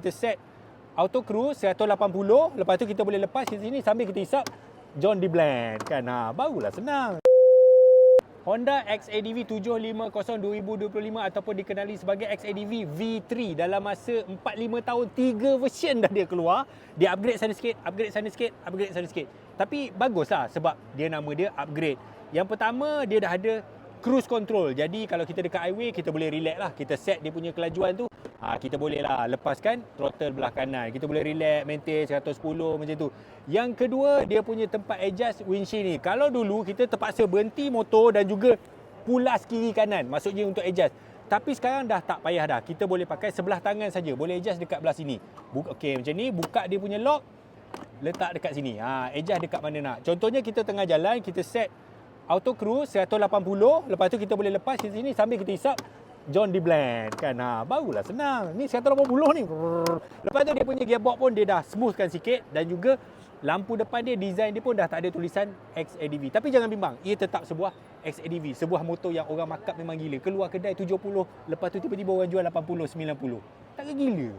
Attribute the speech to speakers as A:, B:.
A: Kita set auto cruise 180, lepas tu kita boleh lepas di sini sambil kita hisap John D. Blend kan. Ha, barulah senang. Honda XADV 750 2025 ataupun dikenali sebagai XADV V3 dalam masa 4-5 tahun 3 version dah dia keluar. Dia upgrade sana sikit upgrade sana sikit upgrade sana sikit. Tapi baguslah sebab dia nama dia upgrade. Yang pertama dia dah ada cruise control. Jadi kalau kita dekat highway kita boleh relax lah. Kita set dia punya kelajuan tu. Ha, kita boleh lah lepaskan throttle belah kanan. Kita boleh relax maintain 110 macam tu. Yang kedua dia punya tempat adjust windshield ni. Kalau dulu kita terpaksa berhenti motor dan juga pulas kiri kanan. Maksudnya untuk adjust. Tapi sekarang dah tak payah dah. Kita boleh pakai sebelah tangan saja. Boleh adjust dekat belah sini. Buka okey macam ni. Buka dia punya lock. Letak dekat sini. Ha adjust dekat mana nak. Contohnya kita tengah jalan kita set auto cruise 180 lepas tu kita boleh lepas di sini sambil kita hisap John D. Blend kan? Ha barulah senang. Ni 180 ni. Lepas tu dia punya gearbox pun dia dah smoothkan sikit dan juga lampu depan dia design dia pun dah tak ada tulisan XADV tapi jangan bimbang ia tetap sebuah XADV sebuah motor yang orang markup memang gila. Keluar kedai 70 lepas tu tiba-tiba orang jual 80 90 tak gila